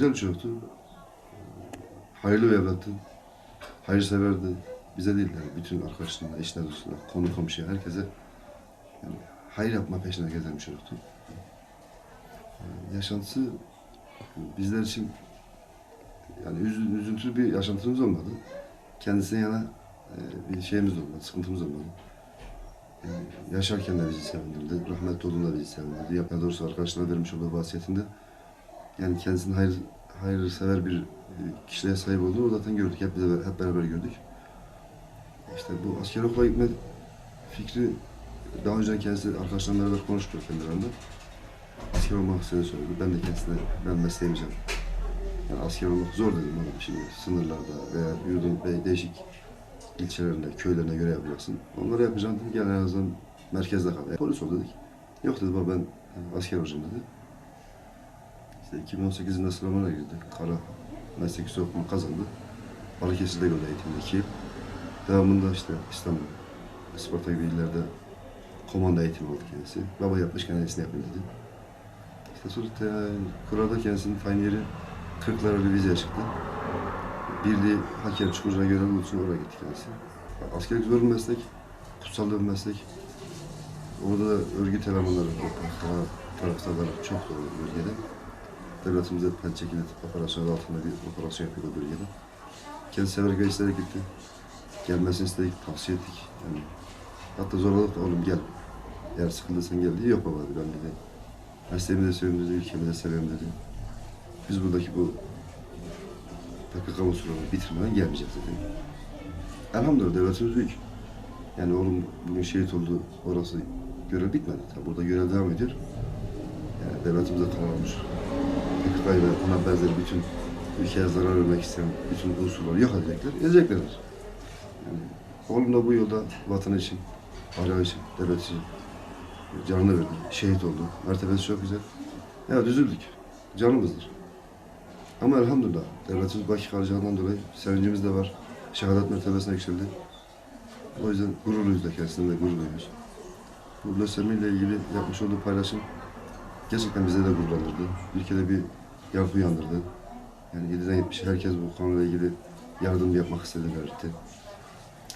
güzel bir çocuktu. Hayırlı bir evlattı. Hayırseverdi. Bize değil yani bütün arkadaşlarına, eşine, dostuna, konu komşuya, herkese yani hayır yapma peşinde gezen bir çocuktu. Ee, Yaşantısı bizler için yani üzü- üzüntülü bir yaşantımız olmadı. Kendisine yana e, bir şeyimiz olmadı, sıkıntımız olmadı. Yani yaşarken de bizi sevindirdi, rahmetli olduğunda bizi sevindirdi. Ya doğrusu arkadaşlarına vermiş olduğu vasiyetinde yani kendisinin hayır, hayırsever bir e, kişiliğe sahip olduğunu zaten gördük. Hep, bize, hep beraber gördük. İşte bu asker okula gitme fikri daha önce kendisi arkadaşlarla beraber konuştu kendi aralarında. Asker olmak istediğini söyledi. Ben de kendisine ben mesleğim canım. Yani asker olmak zor dedim ona şimdi sınırlarda veya yurdun değişik ilçelerinde, köylerine göre yapacaksın. Onları yapacağım dedi. Gel en azından merkezde kal. E, polis ol dedik. Yok dedi baba ben e, asker olacağım dedi. İşte 2018 yılında sınavına girdi. Kara meslek yüksek okulu kazandı. Balıkesir'de gördü eğitimde iki yıl. Devamında işte İstanbul, Isparta gibi illerde komanda eğitimi aldı kendisi. Baba yapmışken iyisini yapayım dedi. İşte sonra te, kurada kendisinin tayin yeri Kırklareli vizeye çıktı. Birliği hakem çukuruna görevli olsun oraya gitti kendisi. Askerlik zor bir meslek, kutsal bir meslek. Orada da örgüt elemanları, taraftarları çok o bölgede. Devletimize pençekili operasyon adı altında bir operasyon yapıyor o bölgede. Kendisi ve isteyerek gitti. Gelmesini istedik, tavsiye ettik. Yani hatta zorladık da oğlum gel. Eğer sıkıldıysan gel diye yok baba dedi. Ben dedi. Mesleğimi de seviyorum dedi, ülkemi de seviyorum dedi. Biz buradaki bu PKK unsurlarını bitirmeden gelmeyeceğiz dedi. Elhamdülillah devletimiz büyük. Yani oğlum bugün şehit oldu, orası görev bitmedi. Tabi burada görev devam ediyor. Yani devletimize kalan olmuş. PKK'yı ve ona benzeri bütün ülkeye zarar vermek isteyen bütün unsurları yok edecekler, edeceklerdir. Yani oğlum da bu yolda vatan için, aile için, devlet için canını verdi, şehit oldu. Mertebesi çok güzel. Evet üzüldük, canımızdır. Ama elhamdülillah devletimiz baki kalacağından dolayı sevincimiz de var. Şehadet mertebesine yükseldi. O yüzden gururluyuz da kendisinden de gurur duyuyoruz. Bu lösemi ile ilgili yapmış olduğu paylaşım gerçekten bize de gururlandırdı. Ülkede bir yankı uyandırdı. Yani 7'den 70'e herkes bu konuyla ilgili yardım yapmak istediğini belirtti.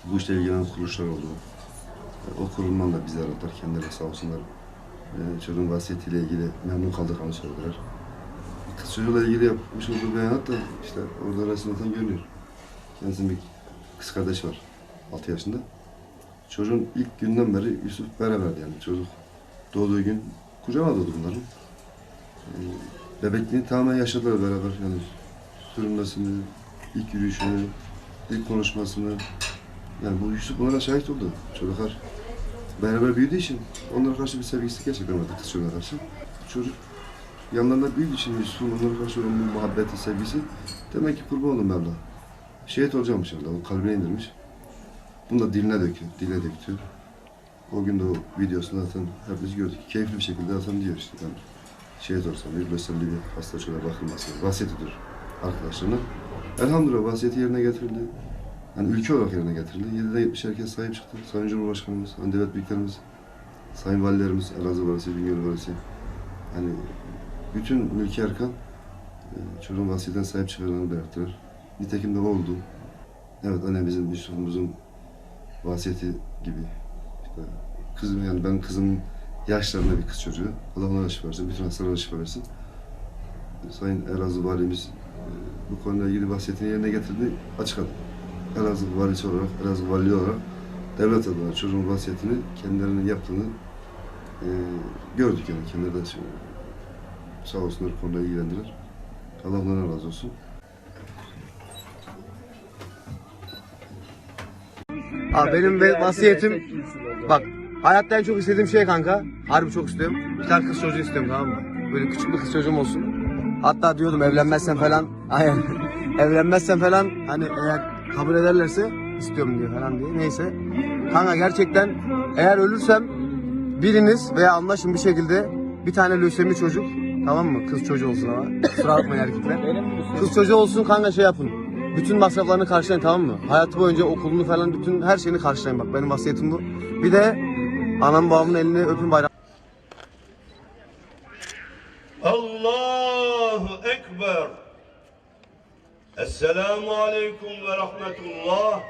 Bu işle ilgilenen kuruluşlar oldu. E, O kurulman da bizi aradılar, kendileri sağ olsunlar. E, Çocuğun vasiyetiyle ilgili memnun kaldıklarını söylediler. Kız çocuğuyla ilgili yapmış olduğu beyanat da işte orada resimden görünüyor. Kendisinin bir kız kardeşi var, 6 yaşında. Çocuğun ilk günden beri Yusuf beraberdi yani. Çocuk doğduğu gün doğdu bunların. Ee, bebekliğini tamamen yaşadılar beraber yani. Sürünmesini, ilk yürüyüşünü, ilk konuşmasını. Yani bu Yusuf bunlara şahit oldu. Çocuklar beraber büyüdüğü için onlara karşı bir sevgisi gerçekten vardı kız çocuğuna karşı. Çocuk yanlarında büyüdüğü için Yusuf'un onlara karşı bu muhabbeti, sevgisi demek ki kurban oldum Mevla. Şehit olacakmış o kalbine indirmiş. Bunu da diline döküyor, dile döküyor. O gün de o videosunu zaten hepimiz gördük. Keyifli bir şekilde zaten diyor işte ben şehit olsam bir lösemli bir hasta çocuğa bakılmasını vasiyet ediyor arkadaşlarına. Elhamdülillah vasiyeti yerine getirildi. Yani ülke olarak yerine getirildi. 7'den 70 herkes sahip çıktı. Sayın Cumhurbaşkanımız, hani devlet büyüklerimiz, Sayın Valilerimiz, Elazığ Valisi, Bingöl Valisi. Yani bütün ülke erkan e, çocuğun vasiyeten sahip çıkardığını belirttiler. Nitekim de o oldu. Evet annemizin, Yusuf'umuzun vasiyeti gibi. İşte kızım yani ben kızımın yaşlarında bir kız çocuğu. Allah ona şifa versin, bütün hastalara şifa versin. Sayın Elazığ Valimiz e, bu konuyla ilgili vasiyetini yerine getirdi, açıkladı. Elazığ Valisi olarak, Elazığ Valiliği olarak devlet adına çocuğun vasiyetini kendilerinin yaptığını e, gördük yani. Kendileri de sağ olsunlar konuyla ilgilendiler. Allah onlardan razı olsun. Abi benim vasiyetim bak hayatta en çok istediğim şey kanka harbi çok istiyorum. Bir tane kız çocuğu istiyorum tamam mı? Böyle küçük bir kız çocuğum olsun. Hatta diyordum evlenmezsen falan aynen evlenmezsen falan hani eğer kabul ederlerse istiyorum diye falan diye. Neyse. Kanka gerçekten eğer ölürsem biriniz veya anlaşın bir şekilde bir tane lösemi çocuk tamam mı? Kız çocuğu olsun ama. Kusura bakmayın erkekler. Kız çocuğu olsun kanka şey yapın. Bütün masraflarını karşılayın tamam mı? Hayatı boyunca okulunu falan bütün her şeyini karşılayın bak benim vasiyetim bu. Bir de anam babamın elini öpün bayram. Allahu Ekber. Esselamu Aleyküm ve Rahmetullah.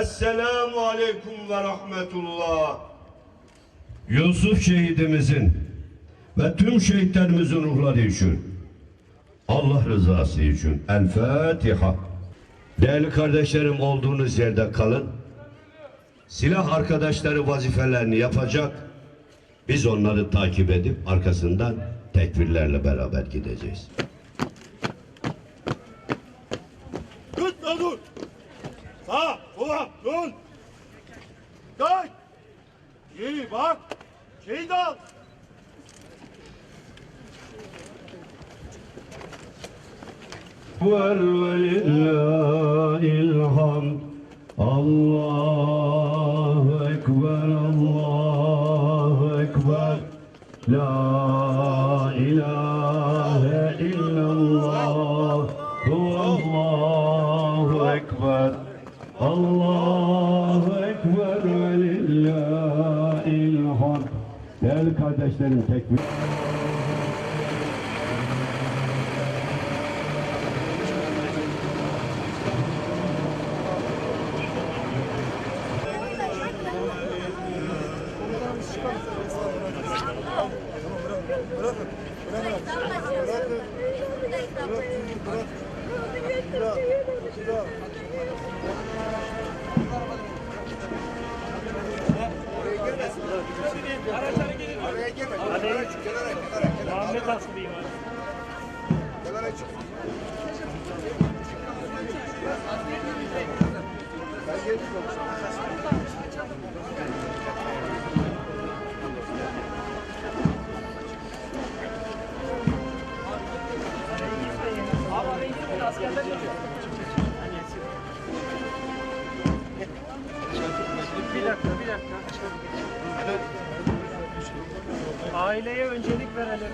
Esselamu Aleyküm ve Rahmetullah. Yusuf şehidimizin ve tüm şehitlerimizin ruhları için Allah rızası için El Fatiha. Değerli kardeşlerim olduğunuz yerde kalın Silah arkadaşları vazifelerini yapacak. Biz onları takip edip arkasından tekbirlerle beraber gideceğiz. Tut da dur. Sağ, sola, dön. Dön. İyi bak. Şeyi de al. ولله Ekber. Allahu Ekber ve lillahi'l hamd Değerli kardeşlerim tekbir Aileye öncelik verelim.